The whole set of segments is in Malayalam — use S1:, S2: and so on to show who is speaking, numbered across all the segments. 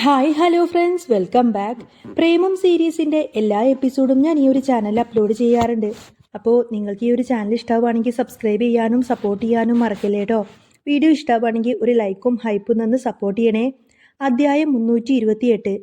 S1: Hi hello friends. Welcome back. Premam സീരീസിന്റെ എല്ലാ എപ്പിസോഡും ഞാൻ ഈ ഒരു ചാനലിൽ അപ്ലോഡ് ചെയ്യാറുണ്ട്. അപ്പോൾ നിങ്ങൾക്ക് ഈ ഒരു ചാനൽ ഇഷ്ടമാണെങ്കിൽ സബ്സ്ക്രൈബ് ചെയ്യാനും സപ്പോർട്ട് ചെയ്യാനും മറക്കില്ല കേട്ടോ വീഡിയോ ഇഷ്ടമാണെങ്കിൽ ഒരു ലൈക്കും ഹൈപ്പും നിന്ന് സപ്പോർട്ട് ചെയ്യണേ. അധ്യായം മുന്നൂറ്റി ഇരുപത്തിയെട്ട്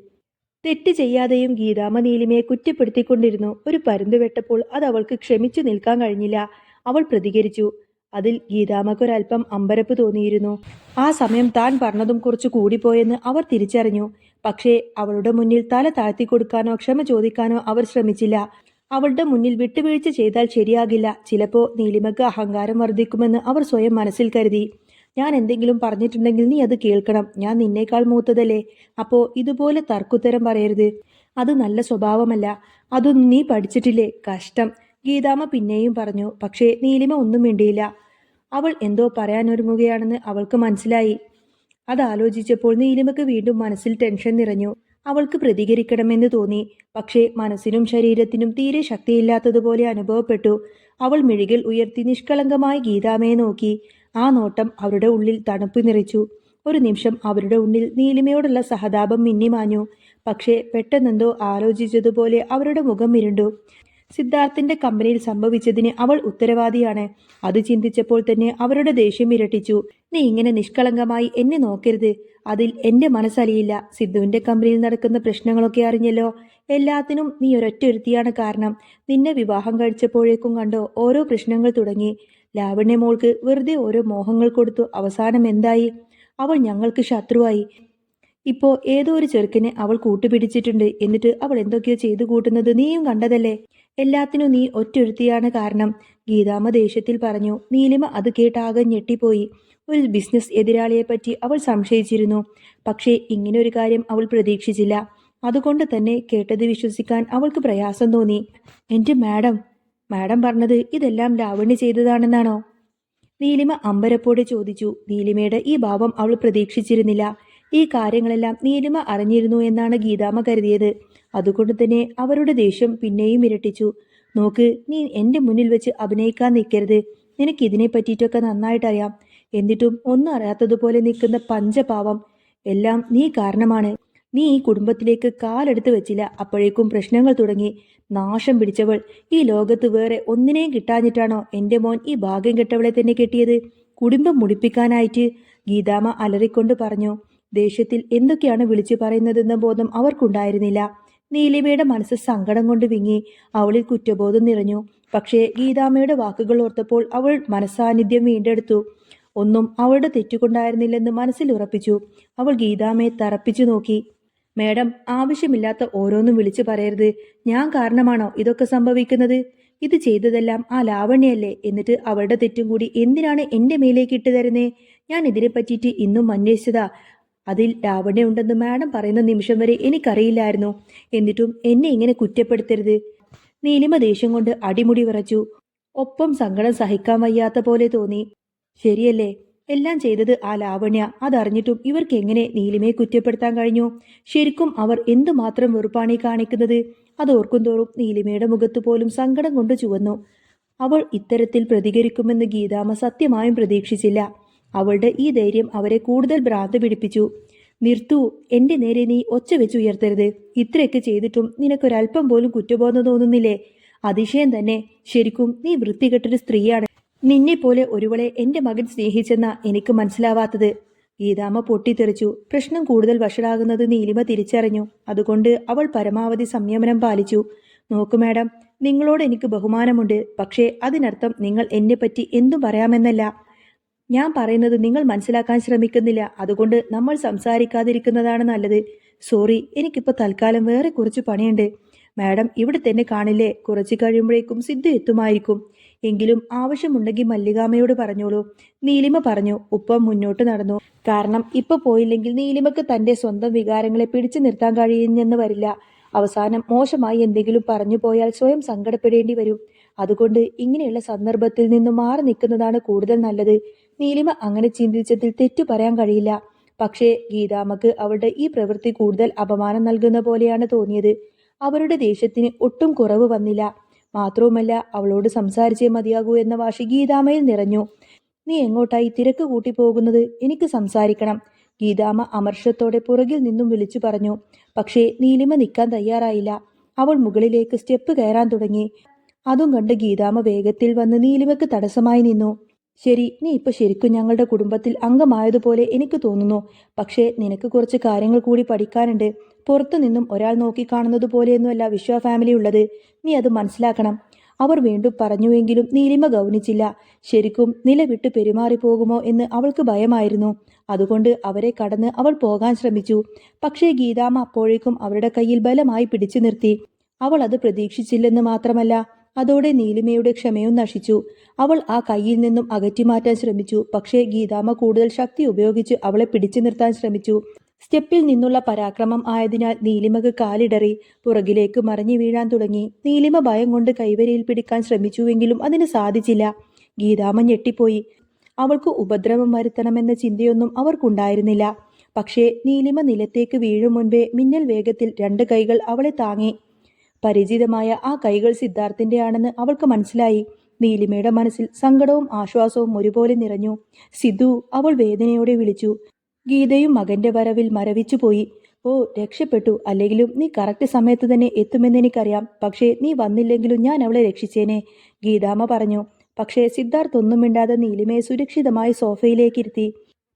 S1: തെറ്റ് ചെയ്യാതെയും ഗീതാമ നീലിമയെ കുറ്റപ്പെടുത്തിക്കൊണ്ടിരുന്നു. ഒരു പരുന്ത് വെട്ടപ്പോൾ അത് അവൾക്ക് ക്ഷമിച്ചു നിൽക്കാൻ കഴിഞ്ഞില്ല. അവൾ പ്രതികരിച്ചു. അതിൽ ഗീതാമക്കൊരൽപ്പം അമ്പരപ്പ് തോന്നിയിരുന്നു. ആ സമയം താൻ പറഞ്ഞതും കുറച്ച് കൂടിപ്പോയെന്ന് അവർ തിരിച്ചറിഞ്ഞു. പക്ഷേ അവളുടെ മുന്നിൽ തല താഴ്ത്തി കൊടുക്കാനോ ക്ഷമ ചോദിക്കാനോ അവർ ശ്രമിച്ചില്ല. അവളുടെ മുന്നിൽ വിട്ടുവീഴ്ച ചെയ്താൽ ശരിയാകില്ല. ചിലപ്പോ നീലിമക്ക് അഹങ്കാരം വർദ്ധിക്കുമെന്ന് അവർ സ്വയം മനസ്സിൽ കരുതി. ഞാൻ എന്തെങ്കിലും പറഞ്ഞിട്ടുണ്ടെങ്കിൽ നീ അത് കേൾക്കണം. ഞാൻ നിന്നേക്കാൾ മൂത്തതല്ലേ. അപ്പോ ഇതുപോലെ തർക്കുത്തരം പറയരുത്. അത് നല്ല സ്വഭാവമല്ല. അതൊന്നും നീ പഠിച്ചിട്ടില്ലേ? കഷ്ടം. ഗീതാമ്മ പിന്നെയും പറഞ്ഞു. പക്ഷേ നീലിമ ഒന്നും മിണ്ടിയില്ല. അവൾ എന്തോ പറയാനൊരുങ്ങുകയാണെന്ന് അവൾക്ക് മനസ്സിലായി. അതാലോചിച്ചപ്പോൾ നീലിമക്ക് വീണ്ടും മനസ്സിൽ ടെൻഷൻ നിറഞ്ഞു. അവൾക്ക് പ്രതികരിക്കണമെന്ന് തോന്നി. പക്ഷേ മനസ്സിനും ശരീരത്തിനും തീരെ ശക്തിയില്ലാത്തതുപോലെ അനുഭവപ്പെട്ടു. അവൾ മിഴികൾ ഉയർത്തി നിഷ്കളങ്കമായി ഗീതാമയെ നോക്കി. ആ നോട്ടം അവരുടെ ഉള്ളിൽ തണുപ്പ് നിറച്ചു. ഒരു നിമിഷം അവരുടെ ഉള്ളിൽ നീലിമയോടുള്ള സഹതാപം മിന്നിമാഞ്ഞു. പക്ഷേ പെട്ടെന്നെന്തോ ആലോചിച്ചതുപോലെ അവരുടെ മുഖം ഇരുണ്ടു. സിദ്ധാർത്ഥിന്റെ കമ്പനിയിൽ സംഭവിച്ചതിന് അവൾ ഉത്തരവാദിയാണ്. അത് ചിന്തിച്ചപ്പോൾ തന്നെ അവരുടെ ദേഷ്യം ഇരട്ടിച്ചു. നീ ഇങ്ങനെ നിഷ്കളങ്കമായി എന്നെ നോക്കരുത്. അതിൽ എന്റെ മനസ്സലിയില്ല. സിദ്ധുവിന്റെ കമ്പനിയിൽ നടക്കുന്ന പ്രശ്നങ്ങളൊക്കെ അറിഞ്ഞല്ലോ. എല്ലാത്തിനും നീ ഒരൊറ്റ ഒരുത്തിയാണ് കാരണം. നിന്നെ വിവാഹം കഴിച്ചപ്പോഴേക്കും കണ്ടോ ഓരോ പ്രശ്നങ്ങൾ തുടങ്ങി. ലാവണ്യ മോൾക്ക് വെറുതെ ഓരോ മോഹങ്ങൾ കൊടുത്തു അവസാനം എന്തായി? അവൾ ഞങ്ങൾക്ക് ശത്രുവായി. ഇപ്പോ ഏതോ ഒരു ചെറുക്കനെ അവൾ കൂട്ടുപിടിച്ചിട്ടുണ്ട്. എന്നിട്ട് അവൾ എന്തൊക്കെയോ ചെയ്തു കൂട്ടുന്നത് നീയും കണ്ടതല്ലേ? എല്ലാത്തിനും നീ ഒറ്റൊരുത്തിയാണ് കാരണം. ഗീതാമ്മ ദേഷ്യത്തിൽ പറഞ്ഞു നീലിമ അത് കേട്ടാകെ ഞെട്ടിപ്പോയി. ഒരു ബിസിനസ് എതിരാളിയെപ്പറ്റി അവൾ സംശയിച്ചിരുന്നു. പക്ഷേ ഇങ്ങനൊരു കാര്യം അവൾ പ്രതീക്ഷിച്ചില്ല. അതുകൊണ്ട് തന്നെ കേട്ടത് വിശ്വസിക്കാൻ അവൾക്ക് പ്രയാസം തോന്നി. എന്റെ മാഡം മാഡം പറഞ്ഞത് ഇതെല്ലാം ലാവണ്യ ചെയ്തതാണെന്നാണോ? നീലിമ അമ്പരപ്പോടെ ചോദിച്ചു. നീലിമയുടെ ഈ ഭാവം അവൾ പ്രതീക്ഷിച്ചിരുന്നില്ല. ഈ കാര്യങ്ങളെല്ലാം നീലിമ അറിഞ്ഞിരുന്നു എന്നാണ് ഗീതാമ്മ കരുതിയത്. അതുകൊണ്ട് തന്നെ അവരുടെ ദേഷ്യം പിന്നെയും ഇരട്ടിച്ചു. നോക്ക് നീ എന്റെ മുന്നിൽ വെച്ച് അഭിനയിക്കാൻ നിൽക്കരുത്. നിനക്ക് ഇതിനെ പറ്റിയിട്ടൊക്കെ നന്നായിട്ടറിയാം. എന്നിട്ടും ഒന്നും അറിയാത്തതുപോലെ നിൽക്കുന്ന പഞ്ചപാവം. എല്ലാം നീ കാരണമാണ്. നീ ഈ കുടുംബത്തിലേക്ക് കാലെടുത്ത് വെച്ചില്ല. അപ്പോഴേക്കും പ്രശ്നങ്ങൾ തുടങ്ങി. നാശം പിടിച്ചവൾ ഈ ലോകത്ത് വേറെ ഒന്നിനെയും കിട്ടാഞ്ഞിട്ടാണോ എന്റെ മോൻ ഈ ഭാഗ്യം കെട്ടവളെ തന്നെ കെട്ടിയത്? കുടുംബം മുടിപ്പിക്കാനായിട്ട് ഗീതാമ്മ അലറിക്കൊണ്ട് പറഞ്ഞു. ദേഷ്യത്തിൽ എന്തൊക്കെയാണ് വിളിച്ചു പറയുന്നതെന്ന ബോധം അവർക്കുണ്ടായിരുന്നില്ല. നീലിമയുടെ മനസ്സ് സങ്കടം കൊണ്ട് വിങ്ങി അവളിൽ കുറ്റബോധം നിറഞ്ഞു. പക്ഷേ ഗീതാമ്മയുടെ വാക്കുകൾ ഓർത്തപ്പോൾ അവൾ മനസാന്നിധ്യം വീണ്ടെടുത്തു. ഒന്നും അവളുടെ തെറ്റുകൊണ്ടായിരുന്നില്ലെന്ന് മനസ്സിൽ ഉറപ്പിച്ചു. അവൾ ഗീതാമ്മയെ തറപ്പിച്ചു നോക്കി. മേഡം ആവശ്യമില്ലാത്ത ഓരോന്നും വിളിച്ചു പറയരുത്. ഞാൻ കാരണമാണോ ഇതൊക്കെ സംഭവിക്കുന്നത്? ഇത് ചെയ്തതെല്ലാം ആ ലാവണ്യല്ലേ എന്നിട്ട് അവളുടെ തെറ്റും കൂടി എന്തിനാണ് എന്റെ മേലേക്ക് ഇട്ട് തരുന്നേ ഞാൻ ഇതിനെ പറ്റിയിട്ട് ഇന്നും അന്വേഷിച്ചതാ. അതിൽ ലാവണ്യ ഉണ്ടെന്ന് മാഡം പറയുന്ന നിമിഷം വരെ എനിക്കറിയില്ലായിരുന്നു. എന്നിട്ടും എന്നെ ഇങ്ങനെ കുറ്റപ്പെടുത്തരുത്. നീലിമ ദേഷ്യം കൊണ്ട് അടിമുടി വിറച്ചു. ഒപ്പം സങ്കടം സഹിക്കാൻ വയ്യാത്ത പോലെ തോന്നി. ശരിയല്ലേ? എല്ലാം ചെയ്തത് ആ ലാവണ്യ. അതറിഞ്ഞിട്ടും ഇവർക്ക് എങ്ങനെ നീലിമയെ കുറ്റപ്പെടുത്താൻ കഴിഞ്ഞു? ശരിക്കും അവർ എന്തുമാത്രം വെറുപ്പാണീ കാണിക്കുന്നത്? അതോർക്കും തോറും നീലിമയുടെ മുഖത്ത് പോലും സങ്കടം കൊണ്ട് ചുവന്നു. അവൾ ഇത്തരത്തിൽ പ്രതികരിക്കുമെന്ന് ഗീതാമ സത്യമായും പ്രതീക്ഷിച്ചില്ല. അവളുടെ ഈ ധൈര്യം അവരെ കൂടുതൽ ഭ്രാന്ത് പിടിപ്പിച്ചു. നിർത്തു എന്റെ നേരെ നീ ഒച്ച വെച്ച് ഉയർത്തരുത്. ഇത്രയൊക്കെ ചെയ്തിട്ടും നിനക്കൊരല്പം പോലും കുറ്റബോധം തോന്നുന്നില്ലേ? അതിശയം തന്നെ. ശരിക്കും നീ വൃത്തികെട്ടൊരു സ്ത്രീയാണ്. നിന്നെ പോലെ ഒരുവളെ എന്റെ മകൻ സ്നേഹിച്ചെന്ന എനിക്ക് മനസ്സിലാവാത്തത്. ഗീതാമ്മ പൊട്ടിത്തെറിച്ചു. പ്രശ്നം കൂടുതൽ വഷളാകുന്നത് നീലിമ തിരിച്ചറിഞ്ഞു. അതുകൊണ്ട് അവൾ പരമാവധി സംയമനം പാലിച്ചു. നോക്കു മാഡം നിങ്ങളോട് എനിക്ക് ബഹുമാനമുണ്ട്. പക്ഷേ അതിനർത്ഥം നിങ്ങൾ എന്നെപ്പറ്റി എന്തും പറയാമെന്നല്ല. ഞാൻ പറയുന്നത് നിങ്ങൾ മനസ്സിലാക്കാൻ ശ്രമിക്കുന്നില്ല. അതുകൊണ്ട് നമ്മൾ സംസാരിക്കാതിരിക്കുന്നതാണ് നല്ലത്. സോറി എനിക്കിപ്പോൾ തൽക്കാലം വേറെ കുറച്ച് പണിയുണ്ട്. മാഡം ഇവിടെ തന്നെ കാണില്ലേ? കുറച്ച് കഴിയുമ്പോഴേക്കും സിദ്ധു എത്തുമായിരിക്കും. എങ്കിലും ആവശ്യമുണ്ടെങ്കിൽ മല്ലികാമയോട് പറഞ്ഞോളൂ. നീലിമ പറഞ്ഞു ഉപ്പം മുന്നോട്ട് നടന്നു. കാരണം ഇപ്പൊ പോയില്ലെങ്കിൽ നീലിമക്ക് തന്റെ സ്വന്തം വികാരങ്ങളെ പിടിച്ചു നിർത്താൻ കഴിയുന്നെന്ന് വരില്ല. അവസാനം മോശമായി എന്തെങ്കിലും പറഞ്ഞു പോയാൽ സ്വയം സങ്കടപ്പെടേണ്ടി വരും. അതുകൊണ്ട് ഇങ്ങനെയുള്ള സന്ദർഭത്തിൽ നിന്ന് മാറി നിൽക്കുന്നതാണ് കൂടുതൽ നല്ലത്. നീലിമ അങ്ങനെ ചിന്തിച്ചതിൽ തെറ്റു പറയാൻ കഴിയില്ല. പക്ഷേ ഗീതാമ്മക്ക് അവളുടെ ഈ പ്രവൃത്തി കൂടുതൽ അപമാനം നൽകുന്ന പോലെയാണ് തോന്നിയത്. അവരുടെ ദേഷ്യത്തിന് ഒട്ടും കുറവ് വന്നില്ല. മാത്രവുമല്ല അവളോട് സംസാരിച്ചേ മതിയാകൂ എന്ന വാശി ഗീതാമയിൽ നിറഞ്ഞു. നീ എങ്ങോട്ടായി തിരക്ക് കൂട്ടി പോകുന്നത്? എനിക്ക് സംസാരിക്കണം ഗീതാമ്മ അമർഷത്തോടെ പുറകിൽ നിന്നും വിളിച്ചു പറഞ്ഞു. പക്ഷേ നീലിമ നിൽക്കാൻ തയ്യാറായില്ല. അവൾ മുകളിലേക്ക് സ്റ്റെപ്പ് കയറാൻ തുടങ്ങി. അതും കണ്ട് ഗീതാമ്മ വേഗത്തിൽ വന്ന് നീലിമയ്ക്ക് തടസ്സമായി നിന്നു. ശരി നീ ഇപ്പൊ ശരിക്കും ഞങ്ങളുടെ കുടുംബത്തിൽ അംഗമായതുപോലെ എനിക്ക് തോന്നുന്നു. പക്ഷേ നിനക്ക് കുറച്ച് കാര്യങ്ങൾ കൂടി പഠിക്കാനുണ്ട്. പുറത്തു നിന്നും ഒരാൾ നോക്കിക്കാണുന്നത് പോലെയൊന്നുമല്ല വിശ്വ ഫാമിലി ഉള്ളത്. നീ അത് മനസ്സിലാക്കണം. അവർ വീണ്ടും പറഞ്ഞുവെങ്കിലും നീലിമ ഗൗനിച്ചില്ല. ശരിക്കും നിലവിട്ട് പെരുമാറിപ്പോകുമോ എന്ന് അവൾക്ക് ഭയമായിരുന്നു. അതുകൊണ്ട് അവരെ കടന്ന് അവൾ പോകാൻ ശ്രമിച്ചു. പക്ഷേ ഗീതാമ്മ അപ്പോഴേക്കും അവരുടെ കയ്യിൽ ബലമായി പിടിച്ചു നിർത്തി. അവൾ അത് പ്രതീക്ഷിച്ചില്ലെന്ന് മാത്രമല്ല അതോടെ നീലിമയുടെ ക്ഷമയും നശിച്ചു. അവൾ ആ കയ്യിൽ നിന്നും അകറ്റിമാറ്റാൻ ശ്രമിച്ചു. പക്ഷേ ഗീതാമ്മ കൂടുതൽ ശക്തി ഉപയോഗിച്ച് അവളെ പിടിച്ചു നിർത്താൻ ശ്രമിച്ചു. സ്റ്റെപ്പിൽ നിന്നുള്ള പരാക്രമം ആയതിനാൽ നീലിമക്ക് കാലിടറി. പുറകിലേക്ക് മറിഞ്ഞു വീഴാൻ തുടങ്ങി. നീലിമ ഭയം കൊണ്ട് കൈവരിയിൽ പിടിക്കാൻ ശ്രമിച്ചുവെങ്കിലും അതിന് സാധിച്ചില്ല. ഗീതാമ്മ ഞെട്ടിപ്പോയി. അവൾക്ക് ഉപദ്രവം വരുത്തണമെന്ന ചിന്തയൊന്നും അവർക്കുണ്ടായിരുന്നില്ല. പക്ഷേ നീലിമ നിലത്തേക്ക് വീഴും മുൻപേ മിന്നൽ വേഗത്തിൽ രണ്ട് കൈകൾ അവളെ താങ്ങി. പരിചിതമായ ആ കൈകൾ സിദ്ധാർത്ഥിന്റെ ആണെന്ന് അവൾക്ക് മനസ്സിലായി. നീലിമയുടെ മനസ്സിൽ സങ്കടവും ആശ്വാസവും ഒരുപോലെ നിറഞ്ഞു. സിദ്ധു അവൾ വേദനയോടെ വിളിച്ചു. ഗീതയും മകന്റെ വരവിൽ മരവിച്ചു പോയി. ഓ രക്ഷപ്പെട്ടു. അല്ലെങ്കിലും നീ കറക്റ്റ് സമയത്ത് തന്നെ എത്തുമെന്ന് എനിക്കറിയാം. പക്ഷേ നീ വന്നില്ലെങ്കിലും ഞാൻ അവളെ രക്ഷിച്ചേനെ ഗീതാമ്മ പറഞ്ഞു. പക്ഷേ സിദ്ധാർത്ഥ് ഒന്നും മിണ്ടാതെ നീലിമയെ സുരക്ഷിതമായി സോഫയിലേക്ക് ഇരുത്തി.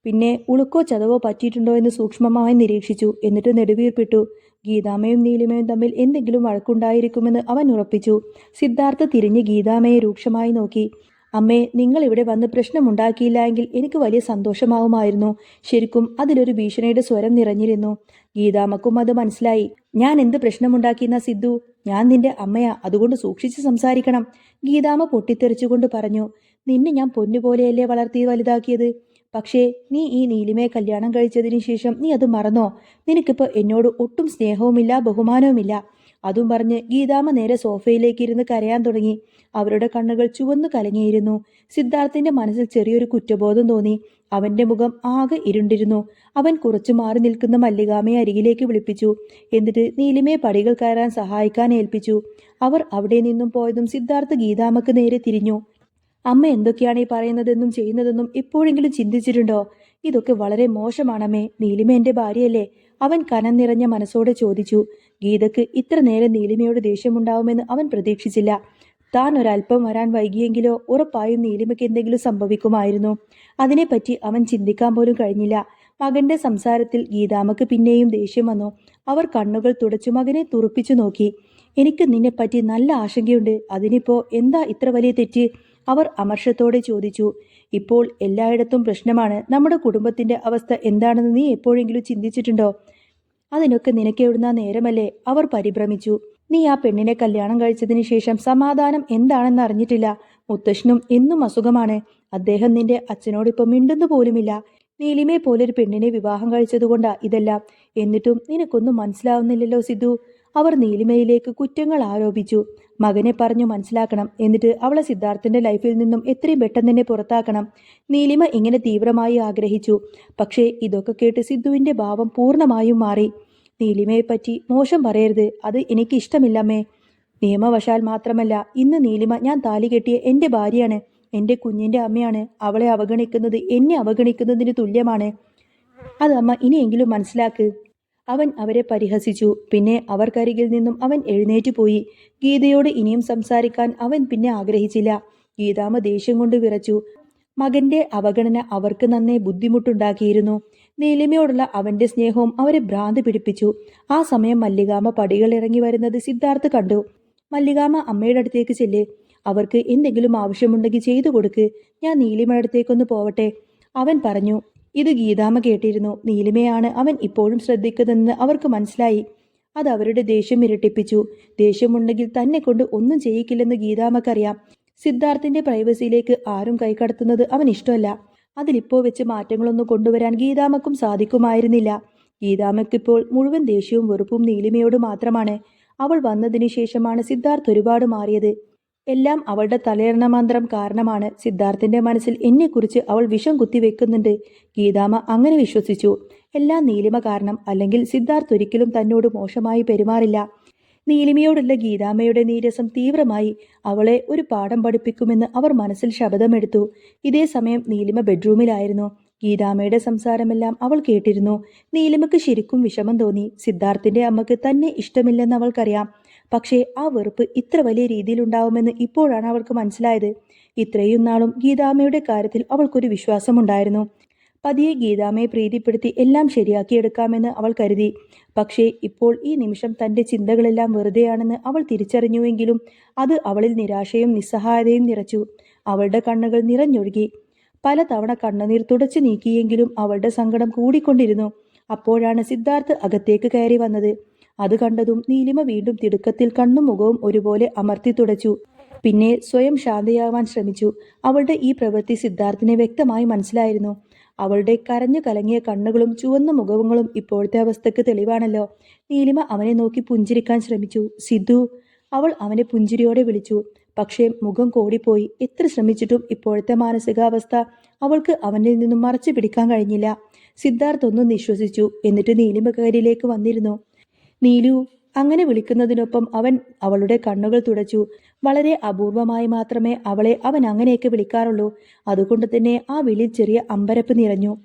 S1: പിന്നെ ഉളുക്കോ ചതവോ പറ്റിയിട്ടുണ്ടോ എന്ന് സൂക്ഷ്മമായി നിരീക്ഷിച്ചു. എന്നിട്ട് നെടുവീർപ്പിട്ടു. ഗീതാമയും നീലിമയും തമ്മിൽ എന്തെങ്കിലും വഴക്കുണ്ടായിരിക്കുമെന്ന് അവൻ ഉറപ്പിച്ചു. സിദ്ധാർത്ഥ തിരിഞ്ഞ് ഗീതാമയെ രൂക്ഷമായി നോക്കി. അമ്മേ നിങ്ങൾ ഇവിടെ വന്ന് പ്രശ്നമുണ്ടാക്കിയില്ല എങ്കിൽ എനിക്ക് വലിയ സന്തോഷമാവുമായിരുന്നു. ശരിക്കും അതിലൊരു ഭീഷണിയുടെ സ്വരം നിറഞ്ഞിരുന്നു. ഗീതാമ്മക്കും അത് മനസ്സിലായി. ഞാൻ എന്ത് പ്രശ്നമുണ്ടാക്കിയെന്ന സിദ്ധു? ഞാൻ നിന്റെ അമ്മയാ. അതുകൊണ്ട് സൂക്ഷിച്ച് സംസാരിക്കണം. ഗീതാമ്മ പൊട്ടിത്തെറിച്ചുകൊണ്ട് പറഞ്ഞു. നിന്നെ ഞാൻ പൊന്നുപോലെയല്ലേ വളർത്തി വലുതാക്കിയത്? പക്ഷേ നീ ഈ നീലിമയെ കല്യാണം കഴിച്ചതിന് ശേഷം നീ അത് മറന്നോ? നിനക്കിപ്പോൾ എന്നോട് ഒട്ടും സ്നേഹവുമില്ല ബഹുമാനവുമില്ല. അതും പറഞ്ഞ് ഗീതാമ്മ നേരെ സോഫയിലേക്ക് ഇരുന്ന് കരയാൻ തുടങ്ങി. അവരുടെ കണ്ണുകൾ ചുവന്നു കലങ്ങിയിരുന്നു. സിദ്ധാർത്ഥിന്റെ മനസ്സിൽ ചെറിയൊരു കുറ്റബോധം തോന്നി. അവന്റെ മുഖം ആകെ ഇരുണ്ടിരുന്നു. അവൻ കുറച്ചു മാറി നിൽക്കുന്ന മല്ലികാമയെ അരികിലേക്ക് വിളിപ്പിച്ചു. എന്നിട്ട് നീലിമയെ പടികൾ കയറാൻ സഹായിക്കാൻ ഏൽപ്പിച്ചു. അവർ അവിടെ നിന്നും പോയതും സിദ്ധാർത്ഥ് ഗീതാമ്മക്ക് നേരെ തിരിഞ്ഞു. അമ്മ എന്തൊക്കെയാണ് ഈ പറയുന്നതെന്നും ചെയ്യുന്നതെന്നും ഇപ്പോഴെങ്കിലും ചിന്തിച്ചിട്ടുണ്ടോ? ഇതൊക്കെ വളരെ മോശമാണമ്മേ. നീലിമ എന്റെ ഭാര്യയല്ലേ? അവൻ കനം നിറഞ്ഞ മനസ്സോടെ ചോദിച്ചു. ഗീതക്ക് ഇത്ര നേരം നീലിമയോട് ദേഷ്യമുണ്ടാവുമെന്ന് അവൻ പ്രതീക്ഷിച്ചില്ല. താൻ ഒരല്പം വരാൻ വൈകിയെങ്കിലോ ഉറപ്പായും നീലിമയ്ക്ക് എന്തെങ്കിലും സംഭവിക്കുമായിരുന്നു. അതിനെപ്പറ്റി അവൻ ചിന്തിക്കാൻ പോലും കഴിഞ്ഞില്ല. മകന്റെ സംസാരത്തിൽ ഗീതാമ്മക്ക് പിന്നെയും ദേഷ്യം വന്നു. അവർ കണ്ണുകൾ തുടച്ചു മകനെ തുറപ്പിച്ചു നോക്കി. എനിക്ക് നിന്നെപ്പറ്റി നല്ല ആശങ്കയുണ്ട്. അതിനിപ്പോ എന്താ ഇത്ര വലിയ തെറ്റ്? അവർ അമർഷത്തോടെ ചോദിച്ചു ഇപ്പോൾ എല്ലായിടത്തും പ്രശ്നമാണ്. നമ്മുടെ കുടുംബത്തിന്റെ അവസ്ഥ എന്താണെന്ന് നീ എപ്പോഴെങ്കിലും ചിന്തിച്ചിട്ടുണ്ടോ? അതിനൊക്കെ നിനക്ക് എവിടുന്ന നേരമല്ലേ? അവർ പരിഭ്രമിച്ചു. നീ ആ പെണ്ണിനെ കല്യാണം കഴിച്ചതിന് ശേഷം സമാധാനം എന്താണെന്ന് അറിഞ്ഞിട്ടില്ല. മുത്തശ്ശനും എന്നും അസുഖമാണ്. അദ്ദേഹം നിന്റെ അച്ഛനോടിപ്പം മിണ്ടുന്നു പോലുമില്ല. നീലിമയെ പോലൊരു പെണ്ണിനെ വിവാഹം കഴിച്ചതുകൊണ്ടാ ഇതെല്ലാം. എന്നിട്ടും നിനക്കൊന്നും മനസ്സിലാവുന്നില്ലല്ലോ സിദ്ധു. അവർ നീലിമയിലേക്ക് കുറ്റങ്ങൾ ആരോപിച്ചു. മകനെ പറഞ്ഞു മനസ്സിലാക്കണം. എന്നിട്ട് അവളെ സിദ്ധാർത്ഥന്റെ ലൈഫിൽ നിന്നും എത്രയും പെട്ടെന്ന് തന്നെ പുറത്താക്കണം. നീലിമ ഇങ്ങനെ തീവ്രമായി ആഗ്രഹിച്ചു. പക്ഷേ ഇതൊക്കെ കേട്ട് സിദ്ധുവിന്റെ ഭാവം പൂർണമായും മാറി. നീലിമയെപ്പറ്റി മോശം പറയരുത്. അത് എനിക്ക് ഇഷ്ടമില്ലമ്മേ. നിയമവശാൽ മാത്രമല്ല ഇന്ന് നീലിമ ഞാൻ താലി കെട്ടിയ എന്റെ ഭാര്യയാണ്. എന്റെ കുഞ്ഞിന്റെ അമ്മയാണ്. അവളെ അവഗണിക്കുന്നത് എന്നെ അവഗണിക്കുന്നതിന് തുല്യമാണ്. അത് അമ്മ ഇനിയെങ്കിലും മനസ്സിലാക്ക്. അവൻ അവരെ പരിഹസിച്ചു. പിന്നെ അവർക്കരികിൽ നിന്നും അവൻ എഴുന്നേറ്റ് പോയി. ഗീതയോട് ഇനിയും സംസാരിക്കാൻ അവൻ പിന്നെ ആഗ്രഹിച്ചില്ല. ഗീതാമ ദേഷ്യം കൊണ്ട് വിറച്ചു. മകന്റെ അവഗണന അവർക്ക് നന്നേ ബുദ്ധിമുട്ടുണ്ടാക്കിയിരുന്നു. നീലിമയോടുള്ള അവന്റെ സ്നേഹവും അവരെ ഭ്രാന്ത് പിടിപ്പിച്ചു. ആ സമയം മല്ലികാമ പടികൾ ഇറങ്ങി വരുന്നത് സിദ്ധാർത്ഥ് കണ്ടു. മല്ലികാമ അമ്മയുടെ അടുത്തേക്ക് ചെല്ല്. അവർക്ക് എന്തെങ്കിലും ആവശ്യമുണ്ടെങ്കിൽ ചെയ്തു കൊടുക്ക്. ഞാൻ നീലിമയുടെ അടുത്തേക്കൊന്ന് പോവട്ടെ. അവൻ പറഞ്ഞു ഇത് ഗീതാമ കേട്ടിരുന്നു. നീലിമയാണ് അവൻ ഇപ്പോഴും ശ്രദ്ധിക്കുന്നതെന്ന് അവർക്ക് മനസ്സിലായി. അത് അവരുടെ ദേഷ്യം ഇരട്ടിപ്പിച്ചു. ദേഷ്യമുണ്ടെങ്കിൽ തന്നെ കൊണ്ട് ഒന്നും ചെയ്യിക്കില്ലെന്ന് ഗീതാമക്കറിയാം സിദ്ധാർത്ഥിന്റെ പ്രൈവസിയിലേക്ക് ആരും കൈകടത്തുന്നത് അവൻ ഇഷ്ടമല്ല. അതിലിപ്പോ വെച്ച് മാറ്റങ്ങളൊന്നും കൊണ്ടുവരാൻ ഗീതാമക്കും സാധിക്കുമായിരുന്നില്ല. ഗീതാമക്കിപ്പോൾ മുഴുവൻ ദേഷ്യവും വെറുപ്പും നീലിമയോട് മാത്രമാണ്. അവൾ വന്നതിന് ശേഷമാണ് സിദ്ധാർത്ഥ് ഒരുപാട് മാറിയത്. എല്ലാം അവളുടെ തലയണ മന്ത്രം കാരണമാണ്. സിദ്ധാർത്ഥിന്റെ മനസ്സിൽ എന്നെക്കുറിച്ച് അവൾ വിഷം കുത്തിവെക്കുന്നുണ്ട് ഗീതാമ അങ്ങനെ വിശ്വസിച്ചു. എല്ലാം നീലിമ കാരണം അല്ലെങ്കിൽ സിദ്ധാർത്ഥ് ഒരിക്കലും തന്നോട് മോശമായി പെരുമാറില്ല. നീലിമയോടുള്ള ഗീതാമ്മയുടെ നീരസം തീവ്രമായി അവളെ ഒരു പാഠം പഠിപ്പിക്കുമെന്ന് അവർ മനസ്സിൽ ശപഥമെടുത്തു. ഇതേ സമയം നീലിമ ബെഡ്റൂമിലായിരുന്നു. ഗീതാമ്മയുടെ സംസാരമെല്ലാം അവൾ കേട്ടിരുന്നു. നീലിമക്ക് ശരിക്കും വിഷമം തോന്നി. സിദ്ധാർത്ഥിന്റെ അമ്മയ്ക്ക് തന്നെ ഇഷ്ടമില്ലെന്ന് അവൾക്കറിയാം. പക്ഷേ ആ വെറുപ്പ് ഇത്ര വലിയ രീതിയിലുണ്ടാവുമെന്ന് ഇപ്പോഴാണ് അവൾക്ക് മനസ്സിലായത്. ഇത്രയും നാളും ഗീതാമ്മയുടെ കാര്യത്തിൽ അവൾക്കൊരു വിശ്വാസമുണ്ടായിരുന്നു. പതിയെ ഗീതാമ്മയെ പ്രീതിപ്പെടുത്തി എല്ലാം ശരിയാക്കിയെടുക്കാമെന്ന് അവൾ കരുതി. പക്ഷേ ഇപ്പോൾ ഈ നിമിഷം തന്റെ ചിന്തകളെല്ലാം വെറുതെയാണെന്ന് അവൾ തിരിച്ചറിഞ്ഞുവെങ്കിലും അത് അവളിൽ നിരാശയും നിസ്സഹായതയും നിറച്ചു. അവളുടെ കണ്ണുകൾ നിറഞ്ഞൊഴുകി. പലതവണ കണ്ണുനീർ തുടച്ചു നീക്കിയെങ്കിലും അവളുടെ സങ്കടം കൂടിക്കൊണ്ടിരുന്നു. അപ്പോഴാണ് സിദ്ധാർത്ഥ് അകത്തേക്ക് കയറി വന്നത്. അത് കണ്ടതും നീലിമ വീണ്ടും തിടുക്കത്തിൽ കണ്ണും മുഖവും ഒരുപോലെ അമർത്തി തുടച്ചു. പിന്നെ സ്വയം ശാന്തയാവാൻ ശ്രമിച്ചു. അവളുടെ ഈ പ്രവൃത്തി സിദ്ധാർത്ഥിനെ വ്യക്തമായി മനസ്സിലായിരുന്നു. അവളുടെ കരഞ്ഞു കലങ്ങിയ കണ്ണുകളും ചുവന്ന മുഖങ്ങളും ഇപ്പോഴത്തെ അവസ്ഥയ്ക്ക് തെളിവാണല്ലോ. നീലിമ അവനെ നോക്കി പുഞ്ചിരിക്കാൻ ശ്രമിച്ചു. സിദ്ധു അവൾ അവനെ പുഞ്ചിരിയോടെ വിളിച്ചു. പക്ഷേ മുഖം കോടിപ്പോയി. എത്ര ശ്രമിച്ചിട്ടും ഇപ്പോഴത്തെ മാനസികാവസ്ഥ അവൾക്ക് അവനിൽ നിന്നും മറച്ചു പിടിക്കാൻ കഴിഞ്ഞില്ല. സിദ്ധാർത്ഥ് ഒന്നും നിശ്വസിച്ചു. എന്നിട്ട് നീലിമ കരിയിലേക്ക് വന്നിരുന്നു. നീലു അങ്ങനെ വിളിക്കുന്നതിനൊപ്പം അവൻ അവളുടെ കണ്ണുകൾ തുടച്ചു. വളരെ അപൂർവമായി മാത്രമേ അവളെ അവൻ അങ്ങനെയൊക്കെ വിളിക്കാറുള്ളൂ. അതുകൊണ്ട് തന്നെ ആ വിളി ചെറിയ അമ്പരപ്പ് നിറഞ്ഞു.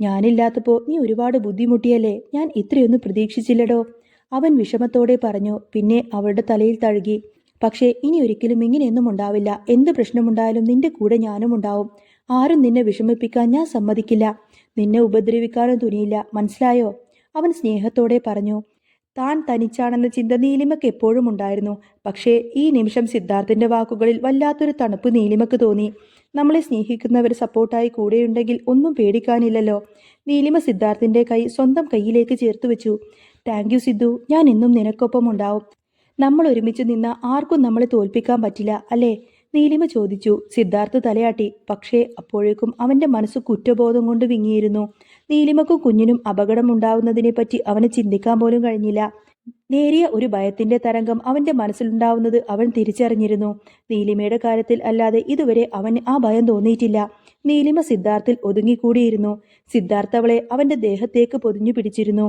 S1: ഞാനില്ലാത്തപ്പോ നീ ഒരുപാട് ബുദ്ധിമുട്ടിയല്ലേ? ഞാൻ ഇത്രയൊന്നും പ്രതീക്ഷിച്ചില്ലടോ. അവൻ വിഷമത്തോടെ പറഞ്ഞു. പിന്നെ അവളുടെ തലയിൽ തഴുകി. പക്ഷേ ഇനി ഒരിക്കലും ഇങ്ങനെയൊന്നും ഉണ്ടാവില്ല. എന്ത് പ്രശ്നമുണ്ടായാലും നിന്റെ കൂടെ ഞാനും ഉണ്ടാവും. ആരും നിന്നെ വിഷമിപ്പിക്കാൻ ഞാൻ സമ്മതിക്കില്ല. നിന്നെ ഉപദ്രവിക്കാനും തുനിയില്ല. മനസ്സിലായോ? അവൻ സ്നേഹത്തോടെ പറഞ്ഞു. താൻ തനിച്ചാണെന്ന ചിന്ത നീലിമയ്ക്ക് എപ്പോഴും ഉണ്ടായിരുന്നു. പക്ഷേ ഈ നിമിഷം സിദ്ധാർത്ഥിന്റെ വാക്കുകളിൽ വല്ലാത്തൊരു തണുപ്പ് നീലിമക്ക് തോന്നി. നമ്മളെ സ്നേഹിക്കുന്നവർ സപ്പോർട്ടായി കൂടെയുണ്ടെങ്കിൽ ഒന്നും പേടിക്കാനില്ലല്ലോ. നീലിമ സിദ്ധാർത്ഥിന്റെ കൈ സ്വന്തം കൈയിലേക്ക് ചേർത്ത് വെച്ചു. Thank you Sidhu. ഞാൻ എന്നും നിനക്കൊപ്പം ഉണ്ടാവും. നമ്മൾ ഒരുമിച്ച് നിന്ന ആർക്കും നമ്മളെ തോൽപ്പിക്കാൻ പറ്റില്ല അല്ലേ? നീലിമ ചോദിച്ചു. സിദ്ധാർത്ഥ് തലയാട്ടി. പക്ഷേ അപ്പോഴേക്കും അവന്റെ മനസ്സ് കുറ്റബോധം കൊണ്ട് വിങ്ങിയിരുന്നു. നീലിമക്കും കുഞ്ഞിനും അപകടമുണ്ടാവുന്നതിനെപ്പറ്റി അവന് ചിന്തിക്കാൻ പോലും കഴിഞ്ഞില്ല. നേരിയ ഒരു ഭയത്തിന്റെ തരംഗം അവന്റെ മനസ്സിലുണ്ടാവുന്നത് അവൻ തിരിച്ചറിഞ്ഞിരുന്നു. നീലിമയുടെ കാര്യത്തിൽ അല്ലാതെ ഇതുവരെ അവന് ആ ഭയം തോന്നിയിട്ടില്ല. നീലിമ സിദ്ധാർത്ഥിൽ ഒതുങ്ങിക്കൂടിയിരുന്നു. സിദ്ധാർത്ഥ അവളെ അവന്റെ ദേഹത്തേക്ക് പൊതിഞ്ഞു പിടിച്ചിരുന്നു.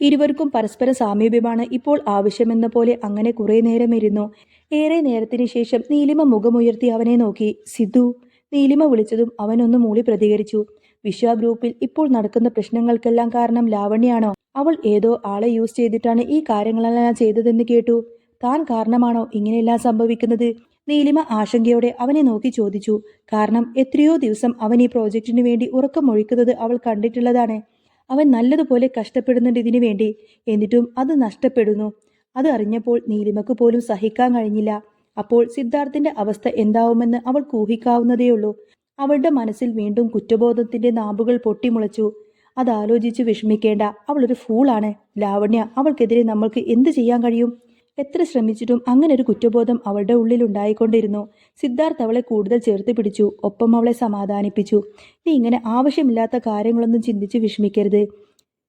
S1: ഇരുവർക്കും പരസ്പര സാമീപ്യമാണ് ഇപ്പോൾ ആവശ്യമെന്ന പോലെ അങ്ങനെ കുറെ നേരം ഇരുന്നു ഏറെ നേരത്തിന് ശേഷം നീലിമ മുഖമുയർത്തി അവനെ നോക്കി. സിദ്ധു നീലിമ വിളിച്ചതും അവനൊന്ന് മൂളി പ്രതികരിച്ചു. വിശ്വ ഗ്രൂപ്പിൽ ഇപ്പോൾ നടക്കുന്ന പ്രശ്നങ്ങൾക്കെല്ലാം കാരണം ലാവണ്യാണോ? അവൾ ഏതോ ആളെ യൂസ് ചെയ്തിട്ടാണ് ഈ കാര്യങ്ങളെല്ലാം ചെയ്തതെന്ന് കേട്ടു. താൻ കാരണമാണോ ഇങ്ങനെയെല്ലാം സംഭവിക്കുന്നത്? നീലിമ ആശങ്കയോടെ അവനെ നോക്കി ചോദിച്ചു. കാരണം എത്രയോ ദിവസം അവൻ ഈ പ്രോജക്റ്റിന് വേണ്ടി ഉറക്കമൊഴിക്കുന്നത് അവൾ കണ്ടിട്ടുള്ളതാണ്. അവൻ നല്ലതുപോലെ കഷ്ടപ്പെടുന്നുണ്ട് ഇതിനു വേണ്ടി. എന്നിട്ടും അത് നഷ്ടപ്പെടുന്നു. അത് അറിഞ്ഞപ്പോൾ നീലിമക്ക് പോലും സഹിക്കാൻ കഴിഞ്ഞില്ല. അപ്പോൾ സിദ്ധാർത്ഥിന്റെ അവസ്ഥ എന്താവുമെന്ന് അവൾ ഊഹിക്കാവുന്നതേയുള്ളൂ. അവളുടെ മനസ്സിൽ വീണ്ടും കുറ്റബോധത്തിന്റെ നാമ്പുകൾ പൊട്ടിമുളച്ചു. അതാലോചിച്ച് വിഷമിക്കേണ്ട. ഒരു ഫൂളാണ് ലാവണ്യ അവൾക്കെതിരെ നമ്മൾക്ക് എന്ത് ചെയ്യാൻ കഴിയും? എത്ര ശ്രമിച്ചിട്ടും അങ്ങനെ ഒരു കുറ്റബോധം അവളുടെ ഉള്ളിൽ ഉണ്ടായിക്കൊണ്ടിരുന്നു സിദ്ധാർത്ഥ് അവളെ കൂടുതൽ ചേർത്ത് പിടിച്ചു. ഒപ്പം അവളെ സമാധാനിപ്പിച്ചു. നീ ഇങ്ങനെ ആവശ്യമില്ലാത്ത കാര്യങ്ങളൊന്നും ചിന്തിച്ച് വിഷമിക്കരുത്.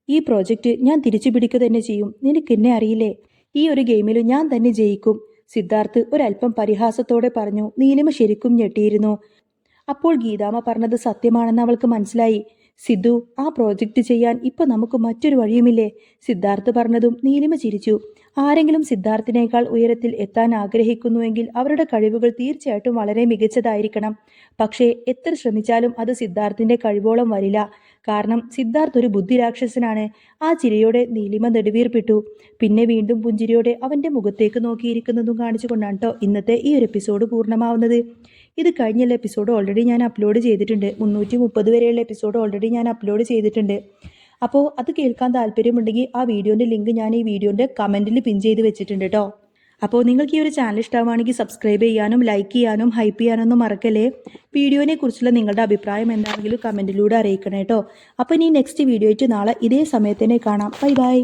S1: ഈ പ്രോജക്റ്റ് ഞാൻ തിരിച്ചു പിടിക്കുക തന്നെ ചെയ്യും. നിനക്ക് എന്നെ അറിയില്ലേ? ഈ ഒരു ഗെയിമിൽ ഞാൻ തന്നെ ജയിക്കും. സിദ്ധാർത്ഥ് ഒരല്പം പരിഹാസത്തോടെ പറഞ്ഞു. നീലിമ ശരിക്കും ഞെട്ടിയിരുന്നു. അപ്പോൾ ഗീതാമ്മ പറഞ്ഞത് സത്യമാണെന്ന് അവൾക്ക് മനസ്സിലായി. സിദ്ധു ആ പ്രോജക്റ്റ് ചെയ്യാൻ ഇപ്പൊ നമുക്ക് മറ്റൊരു വഴിയുമില്ലേ? സിദ്ധാർത്ഥ് പറഞ്ഞതും നീലിമ ചിരിച്ചു. ആരെങ്കിലും സിദ്ധാർത്ഥിനേക്കാൾ ഉയരത്തിൽ എത്താൻ ആഗ്രഹിക്കുന്നുവെങ്കിൽ അവരുടെ കഴിവുകൾ തീർച്ചയായിട്ടും വളരെ മികച്ചതായിരിക്കണം. പക്ഷേ എത്ര ശ്രമിച്ചാലും അത് സിദ്ധാർത്ഥിന്റെ കഴിവോളം വരില്ല. കാരണം സിദ്ധാർത്ഥ് ഒരു ബുദ്ധിരാക്ഷസനാണ്. ആ ചിരിയോടെ നീലിമ നെടുവീർപ്പിട്ടു. പിന്നെ വീണ്ടും പുഞ്ചിരിയോടെ അവന്റെ മുഖത്തേക്ക് നോക്കിയിരിക്കുന്നതും കാണിച്ചുകൊണ്ടാണ് കേട്ടോ ഇന്നത്തെ ഈ ഒരു എപ്പിസോഡ് പൂർണമാവുന്നത്. ഇത് കഴിഞ്ഞുള്ള എപ്പിസോഡ് ഓൾറെഡി ഞാൻ അപ്ലോഡ് ചെയ്തിട്ടുണ്ട്. മുന്നൂറ്റി മുപ്പത് വരെയുള്ള എപ്പിസോഡ് ഓൾറെഡി ഞാൻ അപ്ലോഡ് ചെയ്തിട്ടുണ്ട്. അപ്പോൾ അത് കേൾക്കാൻ താല്പര്യമുണ്ടെങ്കിൽ ആ വീഡിയോന്റെ ലിങ്ക് ഞാൻ ഈ വീഡിയോന്റെ കമന്റിൽ പിൻ ചെയ്ത് വെച്ചിട്ടുണ്ട് കേട്ടോ അപ്പോൾ നിങ്ങൾക്ക് ഈ ഒരു ചാനൽ ഇഷ്ടമാണെങ്കിൽ സബ്സ്ക്രൈബ് ചെയ്യാനും ലൈക്ക് ചെയ്യാനും ഹൈപ്പ് ചെയ്യാനൊന്നും മറക്കല്ലേ? വീഡിയോനെ കുറിച്ചുള്ള നിങ്ങളുടെ അഭിപ്രായം എന്താണെങ്കിലും കമന്റിലൂടെ അറിയിക്കണം കേട്ടോ അപ്പോൾ ഇനി നെക്സ്റ്റ് വീഡിയോ ആയിട്ട് നാളെ ഇതേ സമയത്തന്നെ കാണാം. Bye bye